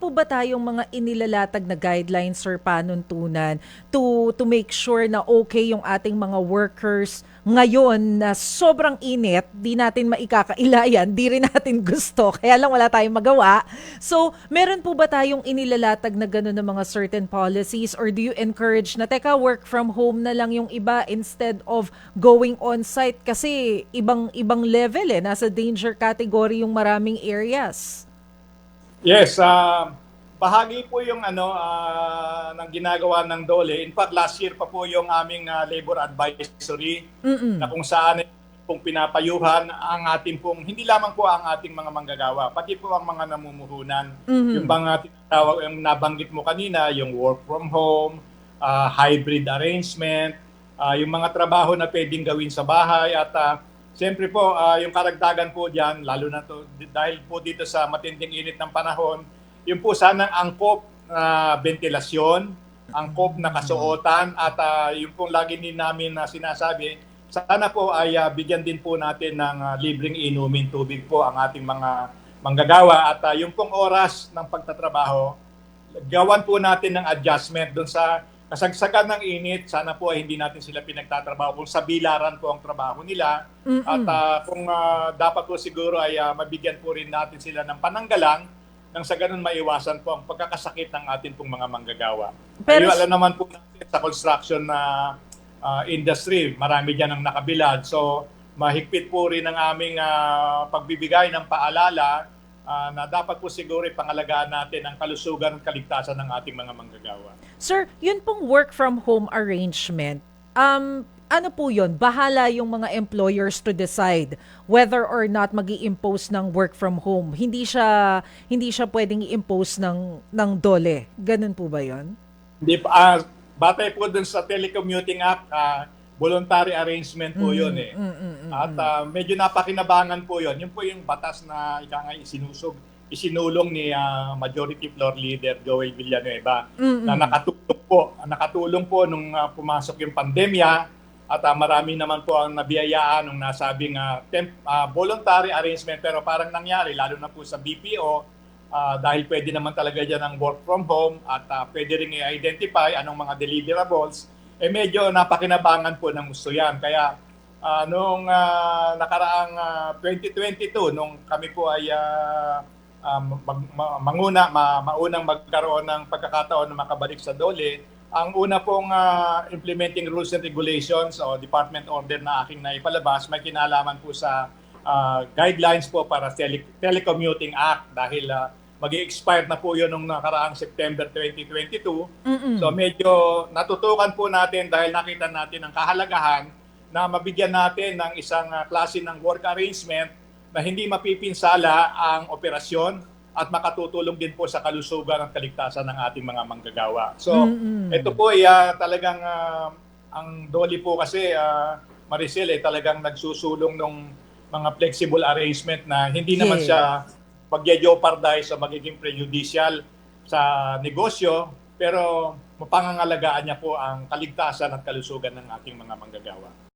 po ba tayong mga inilalatag na guidelines or panuntunan to to make sure na okay yung ating mga workers ngayon na sobrang init, di natin maikakailayan, di rin natin gusto, kaya lang wala tayong magawa. So, meron po ba tayong inilalatag na gano'n ng mga certain policies or do you encourage na, teka, work from home na lang yung iba instead of going on-site kasi ibang-ibang level eh, nasa danger category yung maraming areas. Yes, ah, bahagi po yung ano ah, ng ginagawa ng DOLE. In fact, last year pa po yung aming ah, labor advisory Mm-mm. na kung saan pong pinapayuhan ang ating pong, hindi lamang po ang ating mga manggagawa, pati po ang mga namumuhunan. Mhm. Yung mga tinatawag, yung nabanggit mo kanina, yung work from home, ah, hybrid arrangement, ah, yung mga trabaho na pwedeng gawin sa bahay at ah, siyempre po ah, yung karagdagan po diyan lalo na to dahil po dito sa matinding init ng panahon, yung po sana angkop na ventilasyon, angkop na kasuotan at ah, yung pong lagi din namin na sinasabi, sana po ay ah, bigyan din po natin ng ah, libreng inumin tubig po ang ating mga manggagawa. At ah, yung pong oras ng pagtatrabaho, gawan po natin ng adjustment doon sa kasagsagan ng init. Sana po ay hindi natin sila pinagtatrabaho kung sa bilaran po ang trabaho nila. Mm-mm. At ah, kung ah, dapat po siguro ay ah, mabigyan po rin natin sila ng pananggalang nang sa ganun maiwasan po ang pagkakasakit ng atin pong mga manggagawa. Pero- Pero alam naman po natin sa construction na ah, industry, marami dyan ang nakabilad. So mahigpit po rin ang aming ah, pagbibigay ng paalala ah, na dapat po siguro pangalagaan natin ang kalusugan at kaligtasan ng ating mga manggagawa. Sir, yun pong work from home arrangement, um, ano po yun? Bahala yung mga employers to decide whether or not mag impose ng work from home. Hindi siya hindi siya pwedeng i-impose ng ng dole. Ganun po ba 'yon? Hindi ah, batay po dun sa Telecommuting Act, ah, voluntary arrangement po yun eh. At ah, medyo napakinabangan po yun. Yun po yung batas na ika nga isinusog, isinulong ni ah, Majority Floor Leader Joel Villanueva na nakatulong po, nakatulong po nung ah, pumasok yung pandemya. At ah, marami naman po ang nabiyayaan nung nasabing ah, temp, ah, voluntary arrangement. Pero parang nangyari lalo na po sa BPO ah, dahil pwede naman talaga dyan ang work from home at ah, pwede rin i-identify anong mga deliverables eh medyo napakinabangan po ng gusto yan. Kaya ah, noong ah, nakaraang ah, 2022 nung kami po ay ah, ah, mag- ma- manguna ma- maunang magkaroon ng pagkakataon na makabalik sa DOLE ang una pong ah, implementing rules and regulations o department order na aking naipalabas may kinalaman po sa ah, guidelines po para tele- Telecommuting Act dahil uh, mag expire na po yun nung nakaraang September 2022. So medyo natutukan po natin dahil nakita natin ang kahalagahan na mabigyan natin ng isang ah, klase ng work arrangement na hindi mapipinsala ang operasyon at makatutulong din po sa kalusugan at kaligtasan ng ating mga manggagawa. So ito po ay ah, talagang ah, ang Dolly po kasi ah, Maricel eh talagang nagsusulong ng mga flexible arrangement na hindi naman Yes. siya magye-jeopardize o magiging prejudicial sa negosyo pero mapangangalagaan niya po ang kaligtasan at kalusugan ng ating mga manggagawa.